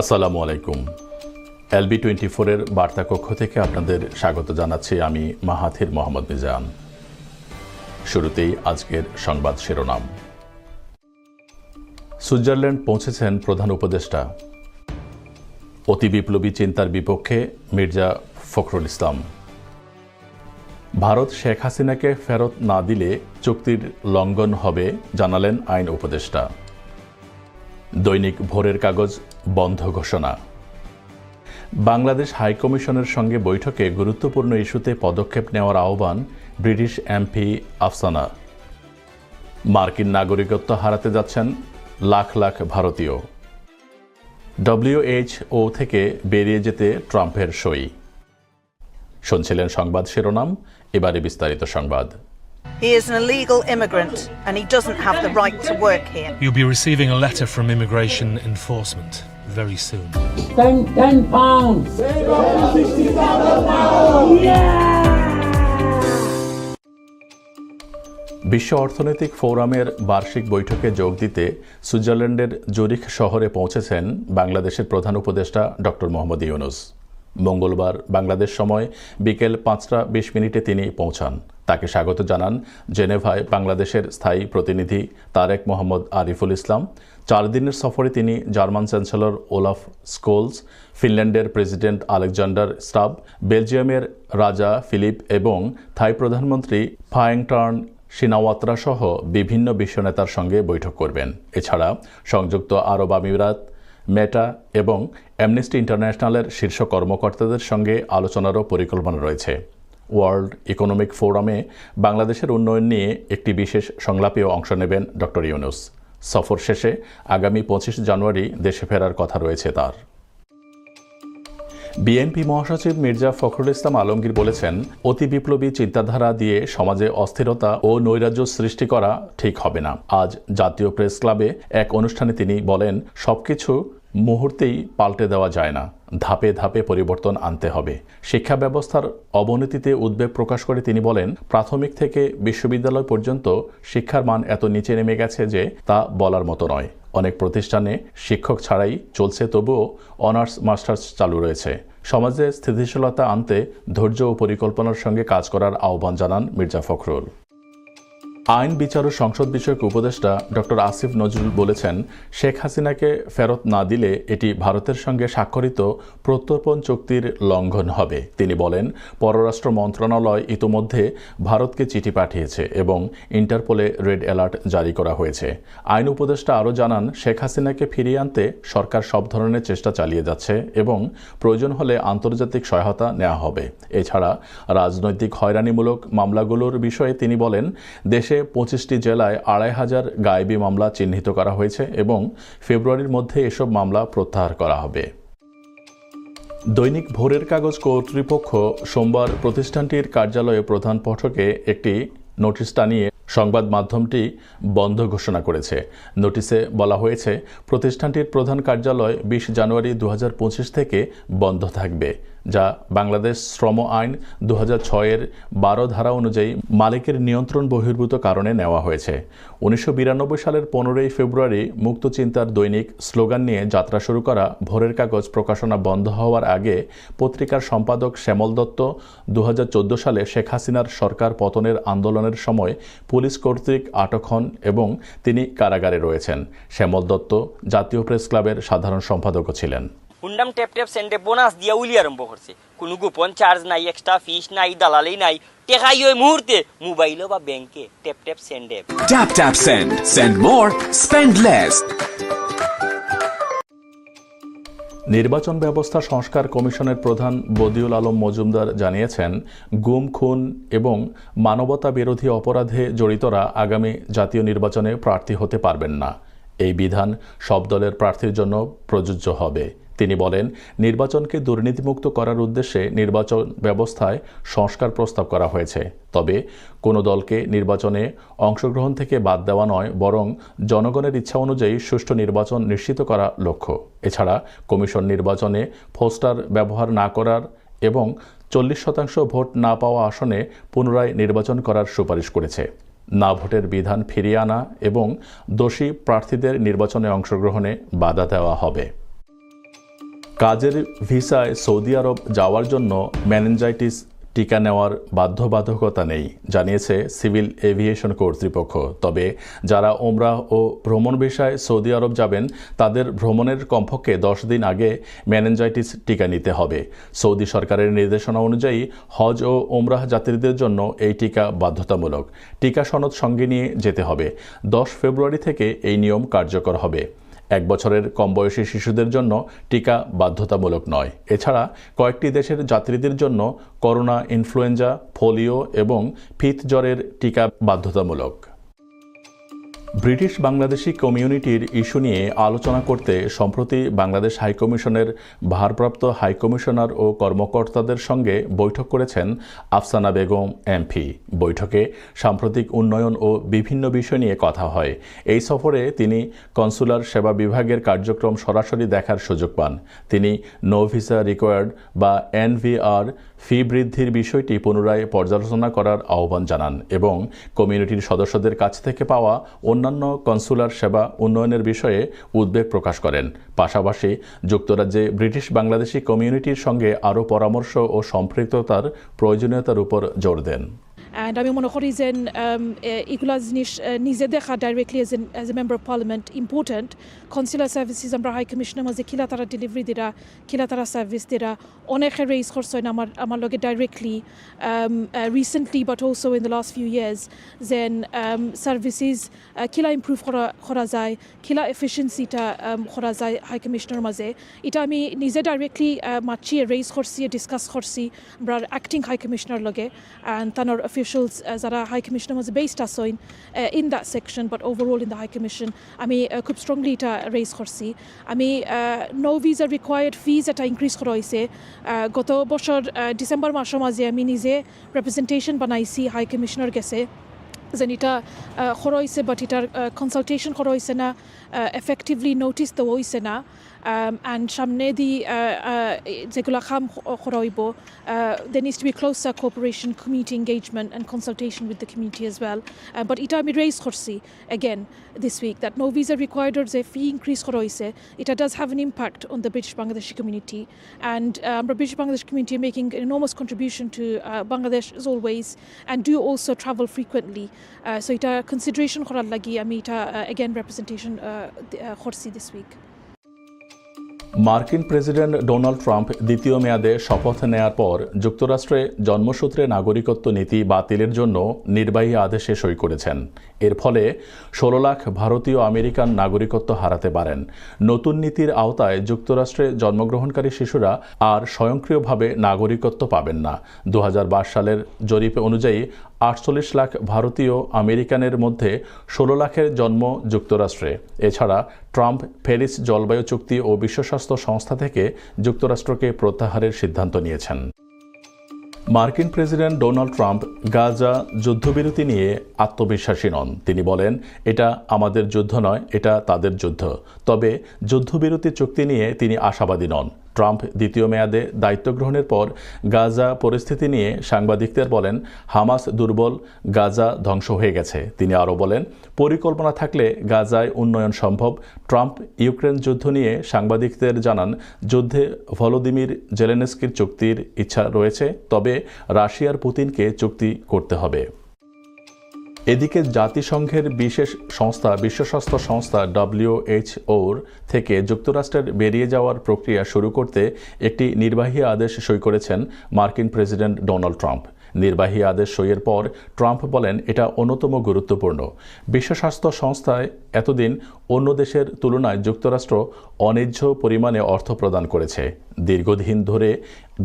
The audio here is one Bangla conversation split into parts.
আসসালামু আলাইকুম। এলবি টোয়েন্টি ফোরের বার্তা কক্ষ থেকে আপনাদের স্বাগত জানাচ্ছি আমি মাহাথির মোহাম্মদ মিজান। শুরুতেই আজকের সংবাদ শিরোনাম। সুইজারল্যান্ড পৌঁছেছেন প্রধান উপদেষ্টা। অতি বিপ্লবী চিন্তার বিপক্ষে মির্জা ফখরুল ইসলাম। ভারত শেখ হাসিনাকে ফেরত না দিলে চুক্তির লঙ্ঘন হবে, জানালেন আইন উপদেষ্টা। দৈনিক ভোরের কাগজ, বন্ধ ঘোষণা। বাংলাদেশ হাইকমিশনের সঙ্গে বৈঠকে গুরুত্বপূর্ণ ইস্যুতে পদক্ষেপ নেওয়ার আহ্বান ব্রিটিশ এমপি আফসানা। মার্কিন নাগরিকত্ব হারাতে যাচ্ছেন লাখ লাখ ভারতীয়। ডব্লিউএইচও থেকে বেরিয়ে যেতে ট্রাম্পের সই। শুনছিলেন সংবাদ শিরোনাম, এবারে বিস্তারিত সংবাদ। He is an illegal immigrant and he doesn't have the right to work here. You'll be receiving a letter from immigration enforcement very soon. Ten, ten pounds. বিশ্ব অর্থনৈতিক ফোরামের বার্ষিক বৈঠকে যোগ দিতে সুইজারল্যান্ডের জুরিখ শহরে পৌঁছেছেন বাংলাদেশের প্রধান উপদেষ্টা ডক্টর মোহাম্মদ ইউনুস মঙ্গলবার বাংলাদেশ সময় বিকেল পাঁচটা বিশ মিনিটে তিনি পৌঁছান তাকে স্বাগত জানান জেনেভায় বাংলাদেশের স্থায়ী প্রতিনিধি তারেক মোহাম্মদ আরিফুল ইসলাম। চার দিনের সফরে তিনি জার্মান চ্যান্সেলর ওলাফ স্কোলস, ফিনল্যান্ডের প্রেসিডেন্ট আলেকজান্ডার স্টাব বেলজিয়ামের রাজা ফিলিপ এবং থাই প্রধানমন্ত্রী ফায়েংটার্ন সিনাওয়াত্রা সহ বিভিন্ন বিশ্ব নেতার সঙ্গে বৈঠক করবেন। এছাড়া সংযুক্ত আরব আমিরাত, মেটা এবং অ্যামনেস্টি ইন্টারন্যাশনালের শীর্ষ কর্মকর্তাদের সঙ্গে আলোচনারও পরিকল্পনা রয়েছে। ওয়ার্ল্ড ইকোনমিক ফোরামে বাংলাদেশের উন্নয়ন নিয়ে একটি বিশেষ সংলাপেও অংশ নেবেন ডক্টর ইউনুস। সফর শেষে আগামী পঁচিশ জানুয়ারি দেশে ফেরার কথা রয়েছে তার। বিএনপি মহাসচিব মির্জা ফখরুল ইসলাম আলমগীর বলেছেন, অতি বিপ্লবী চিন্তাধারা দিয়ে সমাজে অস্থিরতা ও নৈরাজ্য সৃষ্টি করা ঠিক হবে না। আজ জাতীয় প্রেস ক্লাবে এক অনুষ্ঠানে তিনি বলেন, সবকিছু মুহূর্তেই পাল্টে দেওয়া যায় না। ধাপে ধাপে পরিবর্তন আনতে হবে। শিক্ষা ব্যবস্থার অবনতিতে উদ্বেগ প্রকাশ করে তিনি বলেন, প্রাথমিক থেকে বিশ্ববিদ্যালয় পর্যন্ত শিক্ষার মান এত নিচে নেমে গেছে যে তা বলার মতো নয়। অনেক প্রতিষ্ঠানে শিক্ষক ছাড়াই চলছে, তবুও অনার্স মাস্টার্স চালু রয়েছে। সমাজে স্থিতিশীলতা আনতে ধৈর্য ও পরিকল্পনার সঙ্গে কাজ করার আহ্বান জানান মির্জা ফখরুল। আইন বিচার ও সংসদ বিষয়ক উপদেষ্টা ডক্টর আসিফ নজরুল বলেছেন, শেখ হাসিনাকে ফেরত না দিলে এটি ভারতের সঙ্গে স্বাক্ষরিত প্রত্যর্পণ চুক্তির লঙ্ঘন হবে। তিনি বলেন, পররাষ্ট্র মন্ত্রণালয় ইতোমধ্যে ভারতকে চিঠি পাঠিয়েছে এবং ইন্টারপোলে রেড অ্যালার্ট জারি করা হয়েছে। আইন উপদেষ্টা আরও জানান, শেখ হাসিনাকে ফিরিয়ে আনতে সরকার সব ধরনের চেষ্টা চালিয়ে যাচ্ছে এবং প্রয়োজন হলে আন্তর্জাতিক সহায়তা নেওয়া হবে। এছাড়া রাজনৈতিক হয়রানিমূলক মামলাগুলোর বিষয়ে তিনি বলেন, দেশে পঁচিশটি জেলায় আড়াই হাজার গায়েবী মামলা চিহ্নিত করা হয়েছে এবং ফেব্রুয়ারির মধ্যে এসব মামলা প্রত্যাহার করা হবে। দৈনিক ভোরের কাগজ কর্তৃপক্ষ সোমবার প্রতিষ্ঠানটির কার্যালয়ে প্রধান পাঠকে একটি নোটিশ টানিয়ে সংবাদ মাধ্যমটি বন্ধ ঘোষণা করেছে। নোটিশে বলা হয়েছে, প্রতিষ্ঠানটির প্রধান কার্যালয় বিশ জানুয়ারি দু হাজার পঁচিশ থেকে বন্ধ থাকবে। যা বাংলাদেশ শ্রম আইন দু এর বারো ধারা অনুযায়ী মালিকের নিয়ন্ত্রণ বহির্ভূত কারণে নেওয়া হয়েছে। উনিশশো বিরানব্বই সালের পনেরোই ফেব্রুয়ারি মুক্ত চিন্তার দৈনিক স্লোগান নিয়ে যাত্রা শুরু করা ভোরের কাগজ প্রকাশনা বন্ধ হওয়ার আগে পত্রিকার সম্পাদক শ্যামল দত্ত দু হাজার চোদ্দ সালে শেখ হাসিনার সরকার পতনের আন্দোলনের সময় পুলিশ কর্তৃক আটক হন এবং তিনি কারাগারে রয়েছেন। শ্যামল দত্ত জাতীয় প্রেস ক্লাবের সাধারণ সম্পাদকও ছিলেন। হুন্ডাম ট্যাপ ট্যাপ সেন্টে বোনাস দিয়া উলি আরম্ভ করছে কোনো গোপন চার্জ নাই এক্সট্রা ফিস নাই দালালি নাই টেকাই ওই মুহূর্তে মোবাইলও বা ব্যাংকে ট্যাপ ট্যাপ সেন্ডে Tap tap send. Send more, spend less. নির্বাচন ব্যবস্থা সংস্কার কমিশনের প্রধান বদিউল আলম মজুমদার জানিয়েছেন গুম খুন এবং মানবতা বিরোধী অপরাধে জড়িতরা আগামী জাতীয় নির্বাচনে প্রার্থী হতে পারবেন না। এই বিধান সব দলের প্রার্থীর জন্য প্রযোজ্য হবে। তিনি বলেন, নির্বাচনকে দুর্নীতিমুক্ত করার উদ্দেশ্যে নির্বাচন ব্যবস্থায় সংস্কার প্রস্তাব করা হয়েছে। তবে কোনো দলকে নির্বাচনে অংশগ্রহণ থেকে বাদ দেওয়া নয়, বরং জনগণের ইচ্ছা অনুযায়ী সুষ্ঠু নির্বাচন নিশ্চিত করা লক্ষ্য। এছাড়া কমিশন নির্বাচনে ফোস্টার ব্যবহার না করার এবং চল্লিশ শতাংশ ভোট না পাওয়া আসনে পুনরায় নির্বাচন করার সুপারিশ করেছে। না ভোটের বিধান ফিরিয়ে আনা এবং দোষী প্রার্থীদের নির্বাচনে অংশগ্রহণে বাধা দেওয়া হবে। কাজের ভিসায় সৌদি আরব যাওয়ার জন্য ম্যানেঞ্জাইটিস টিকা নেওয়ার বাধ্যবাধকতা নেই, জানিয়েছে সিভিল এভিয়েশন কর্তৃপক্ষ। তবে যারা ওমরাহ ও ভ্রমণ ভিসায় সৌদি আরব যাবেন, তাদের ভ্রমণের কমপক্ষে দশ দিন আগে ম্যানেঞ্জাইটিস টিকা নিতে হবে। সৌদি সরকারের নির্দেশনা অনুযায়ী হজ ও ওমরাহ যাত্রীদের জন্য এই টিকা বাধ্যতামূলক। টিকা সনদ সঙ্গে নিয়ে যেতে হবে। দশ ফেব্রুয়ারি থেকে এই নিয়ম কার্যকর হবে। এক বছরের কম বয়সী শিশুদের জন্য টিকা বাধ্যতামূলক নয়। এছাড়া কয়েকটি দেশের যাত্রীদের জন্য করোনা, ইনফ্লুয়েঞ্জা ফোলিও এবং ফিত জ্বরের টিকা বাধ্যতামূলক। ব্রিটিশ বাংলাদেশি কমিউনিটির ইস্যু নিয়ে আলোচনা করতে সম্প্রতি বাংলাদেশ হাইকমিশনের ভারপ্রাপ্ত হাইকমিশনার ও কর্মকর্তাদের সঙ্গে বৈঠক করেছেন আফসানা বেগম এমপি। বৈঠকে সাম্প্রতিক উন্নয়ন ও বিভিন্ন বিষয় নিয়ে কথা হয়। এই সফরে তিনি কনসুলার সেবা বিভাগের কার্যক্রম সরাসরি দেখার সুযোগ পান। তিনি নো ভিসা রিকোয়ার্ড বা এনভিআর ফি বৃদ্ধির বিষয়টি পুনরায় পর্যালোচনা করার আহ্বান জানান এবং কমিউনিটির সদস্যদের কাছ থেকে পাওয়া অন্যান্য কনসুলার সেবা উন্নয়নের বিষয়ে উদ্বেগ প্রকাশ করেন। পাশাপাশি যুক্তরাজ্যে ব্রিটিশ বাংলাদেশি কমিউনিটির সঙ্গে আরও পরামর্শ ও সম্পৃক্ততার প্রয়োজনীয়তার উপর জোর দেন। And আমি মনে করি যে এগুলা জিনিস নিজে দেখা directly as as a member of parliament important consular services আমরা হাই কমিশনের মাঝে কিলা তারা ডেলিভারি দিরা কিলা তারা সার্ভিস দিরা। অনেকে রেইজ করছেন আমার আমার লগে directly recently but also in the last few years যেন সার্ভিসেস কিলা ইম্প্রুভ করা করা যায় কিলা এফিচিয়েন্সিটা করা যায় হাই কমিশনের মাঝে। এটা আমি নিজে ডাইরেক্টলি মাতছি রেইজ করছি ডিসকাস করছি, আমরা অ্যাক্টিং হাই কমিশনার লগে তানোর অফিসিয়ালস যারা হাই কমিশনের মাঝে based assign in that section but overall in the high commission আমি uh, খুব স্ট্রংলি এটা রেইজ করছি আমি নো ভিসা রিকোয়ার্ড ফিজ এটা ইনক্রিজ করা হয়েছে গত বছর ডিসেম্বর মাসের মাঝে আমি নিজে রিপ্রেজেন্টেশন বানাইছি হাই কমিশনার গেছে। যেন এটা খরা হয়েছে বাট এটার কনসালটেশন করা হয়েছে না এফেক্টিভলি নোটিস দেওয়া হয়েছে না। Um, and Shamnedi Zegulakham uh, uh, uh, Khoroibo, there needs to be closer cooperation, community engagement, and consultation with the community as well. Uh, but ita mi raise khorsi again this week that no visa required or fee increase khoroise. It does have an impact on the British Bangladeshi community, and um, the British Bangladeshi community are making an enormous contribution to uh, Bangladesh as always, and do also travel frequently. Uh, so ita consideration khoral lagi, amita again representation khorsi this week. মার্কিন প্রেসিডেন্ট ডোনাল্ড ট্রাম্প দ্বিতীয় মেয়াদে শপথ নেয়ার পর যুক্তরাষ্ট্রে জন্মসূত্রে নাগরিকত্ব নীতি বাতিলের জন্য নির্বাহী আদেশে সই করেছেন। এর ফলে ষোলো লাখ ভারতীয় আমেরিকান নাগরিকত্ব হারাতে পারেন। নতুন নীতির আওতায় যুক্তরাষ্ট্রে জন্মগ্রহণকারী শিশুরা আর স্বয়ংক্রিয়ভাবে নাগরিকত্ব পাবেন না। দু সালের জরিপ অনুযায়ী আটচল্লিশ লাখ ভারতীয় আমেরিকানের মধ্যে ষোলো লাখের জন্ম যুক্তরাষ্ট্রে। এছাড়া ট্রাম্প প্যারিস জলবায়ু চুক্তি ও বিশ্ব স্বাস্থ্য সংস্থা থেকে যুক্তরাষ্ট্রকে প্রত্যাহারের সিদ্ধান্ত নিয়েছেন। মার্কিন প্রেসিডেন্ট ডোনাল্ড ট্রাম্প গাজা যুদ্ধবিরতি নিয়ে আত্মবিশ্বাসী নন। তিনি বলেন, এটা আমাদের যুদ্ধ নয়, এটা তাদের যুদ্ধ। তবে যুদ্ধবিরতি চুক্তি নিয়ে তিনি আশাবাদী নন। ট্রাম্প দ্বিতীয় মেয়াদে দায়িত্ব গ্রহণের পর গাজা পরিস্থিতি নিয়ে সাংবাদিকদের বলেন, হামাস দুর্বল, গাজা ধ্বংস হয়ে গেছে। তিনি আরও বলেন, পরিকল্পনা থাকলে গাজায় উন্নয়ন সম্ভব। ট্রাম্প ইউক্রেন যুদ্ধ নিয়ে সাংবাদিকদের জানান, যুদ্ধে ভলোদিমির জেলেনস্কির চুক্তির ইচ্ছা রয়েছে, তবে রাশিয়ার পুতিনকে চুক্তি করতে হবে। এদিকে জাতিসংঘের বিশেষ সংস্থা, বিশ্ব স্বাস্থ্য সংস্থা ডব্লিউএইচওর থেকে যুক্তরাষ্ট্রের বেরিয়ে যাওয়ার প্রক্রিয়া শুরু করতে একটি নির্বাহী আদেশ সই করেছেন মার্কিন প্রেসিডেন্ট ডোনাল্ড ট্রাম্প। নির্বাহী আদেশ সইয়ের পর ট্রাম্প বলেন, এটা অন্যতম গুরুত্বপূর্ণ। বিশ্ব স্বাস্থ্য সংস্থায় এতদিন অন্য দেশের তুলনায় যুক্তরাষ্ট্র অন্যায্য পরিমাণে অর্থ প্রদান করেছে। দীর্ঘদিন ধরে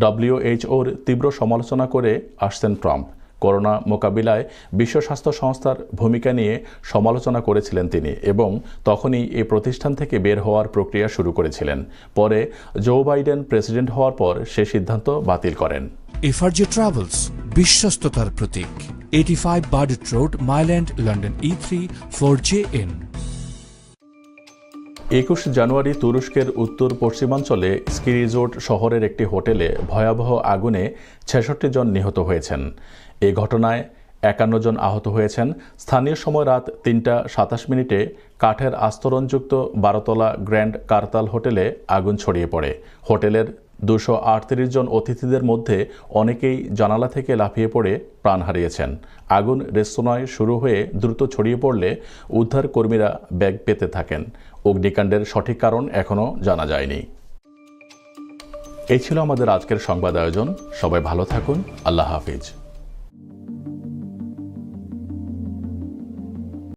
ডব্লিউএইচওর তীব্র সমালোচনা করে আসছেন ট্রাম্প। করোনা মোকাবিলায় বিশ্ব স্বাস্থ্য সংস্থার ভূমিকা নিয়ে সমালোচনা করেছিলেন তিনি এবং তখনই এই প্রতিষ্ঠান থেকে বের হওয়ার প্রক্রিয়া শুরু করেছিলেন। পরে জো বাইডেন প্রেসিডেন্ট হওয়ার পর সে সিদ্ধান্ত বাতিল করেন। এফআরজে ট্রাভেলস বিশ্বস্ততার প্রতীক। Eighty five Burdett Road Mile End London E three four J N একুশ জানুয়ারি তুরস্কের উত্তর পশ্চিমাঞ্চলে স্কি রিজোর্ট শহরের একটি হোটেলে ভয়াবহ আগুনে ছেষট্টি জন নিহত হয়েছেন। এই ঘটনায় একান্ন জন আহত হয়েছেন। স্থানীয় সময় রাত তিনটা সাতাশ মিনিটে কাঠের আস্তরণযুক্ত বারোতলা গ্র্যান্ড কারতাল হোটেলে আগুন ছড়িয়ে পড়ে। হোটেলের দুশো আটত্রিশ জন অতিথিদের মধ্যে অনেকেই জানালা থেকে লাফিয়ে পড়ে প্রাণ হারিয়েছেন। আগুন রেস্তোরাঁয় শুরু হয়ে দ্রুত ছড়িয়ে পড়লে উদ্ধার কর্মীরা ব্যাগ পেতে থাকেন। অগ্নিকাণ্ডের সঠিক কারণ এখনও জানা যায়নি। এই ছিল আমাদের আজকের সংবাদ আয়োজন। সবাই ভালো থাকুন। আল্লাহ হাফিজ।